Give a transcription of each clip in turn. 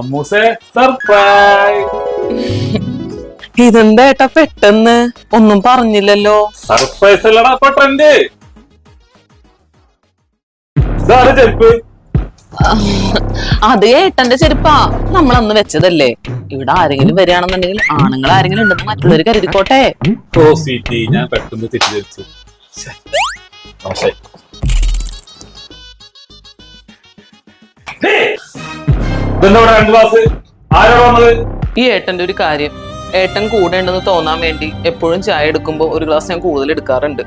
അമ്മൂസേ surprise ഇതെന്താ ഏട്ടാ പെട്ടെന്ന്? ഒന്നും പറഞ്ഞില്ലല്ലോ. സർപ്രൈസ് അല്ലടാ പെട്ടെന്ന് ചെരുപ്പ്. അത് ഏട്ടന്റെ ചെരുപ്പാ. നമ്മൾ അന്ന് വെച്ചതല്ലേ. ഇവിടെ ആരെങ്കിലും വരികയാണെന്നുണ്ടെങ്കിൽ ആണുങ്ങൾ ആരെങ്കിലും ഉണ്ടെന്ന് മറ്റുള്ളവർ കരുതിക്കോട്ടെ. ഞാൻ പെട്ടെന്ന് തെറ്റിദ്ധരിച്ചു. ഈ ഏട്ടന്റെ ഒരു കാര്യം. ഏട്ടൻ കൂടെ ഉണ്ടെന്ന് തോന്നാൻ വേണ്ടി എപ്പോഴും ചായ എടുക്കുമ്പോൾ ഒരു ഗ്ലാസ് ഞാൻ കൂടുതൽ എടുക്കാറുണ്ട്.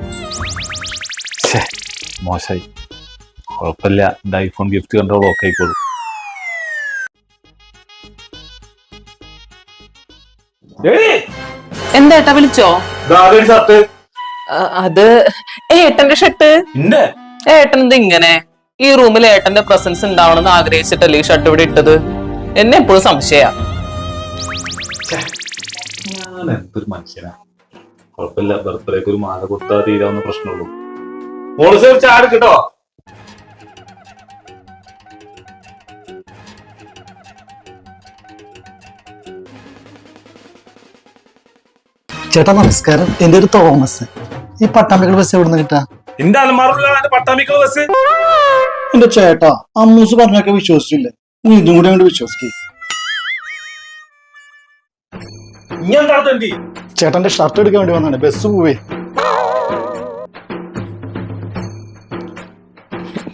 മോശമായി. കുഴപ്പമില്ല. ഇത് ഐഫോൺ ഗിഫ്റ്റ് കണ്ടോളൂ ഓക്കെ ആയിക്കോളൂ. എന്താ ഏട്ടാ വിളിച്ചോ? അത് ഏട്ടന്റെ ഷർട്ട് ഇന്നെ? ഏട്ടൻ ഇത് ഇങ്ങനെ. ഈ റൂമിൽ ഏട്ടന്റെ പ്രസൻസ് ഉണ്ടാവണമെന്ന് ആഗ്രഹിച്ചിട്ടല്ലേ ഈ ഷർട്ട് ഇവിടെ ഇട്ടത്? എന്നെ എപ്പോഴും സംശയ. ഞാൻ എന്തൊരു മനുഷ്യനാ. കുഴപ്പമില്ല ബർത്ത്ഡേക്ക് ഒരു മാല കൊടുത്താൽ തീരാവുന്ന പ്രശ്നമുള്ളൂ. മോൾ സേവ് ചാട് കേട്ടോ ചേട്ടാ നമസ്കാരം. എന്റെ ഒരു തോമസ്. ഈ പട്ടാമ്പികൾ ബസ് എവിടെ നിന്ന് കിട്ടാ? എന്റെ അലമാറിലാണ് പട്ടാമിക്കൾ ബസ് എന്റെ ചേട്ടാ അമ്മൂസ് പറഞ്ഞൊക്കെ വിശ്വസിച്ചില്ലേ നീ ഇതും കൂടെ അങ്ങോട്ട് വിശ്വസിക്കേ. ചേട്ടന്റെ ഷർട്ട് എടുക്കാൻ വേണ്ടി വന്നാണ് ബസ് പോവേ.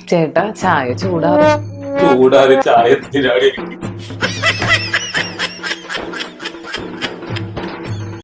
ചേട്ടാ ചായ ചൂടാറ്. ചൂടാറി ചായ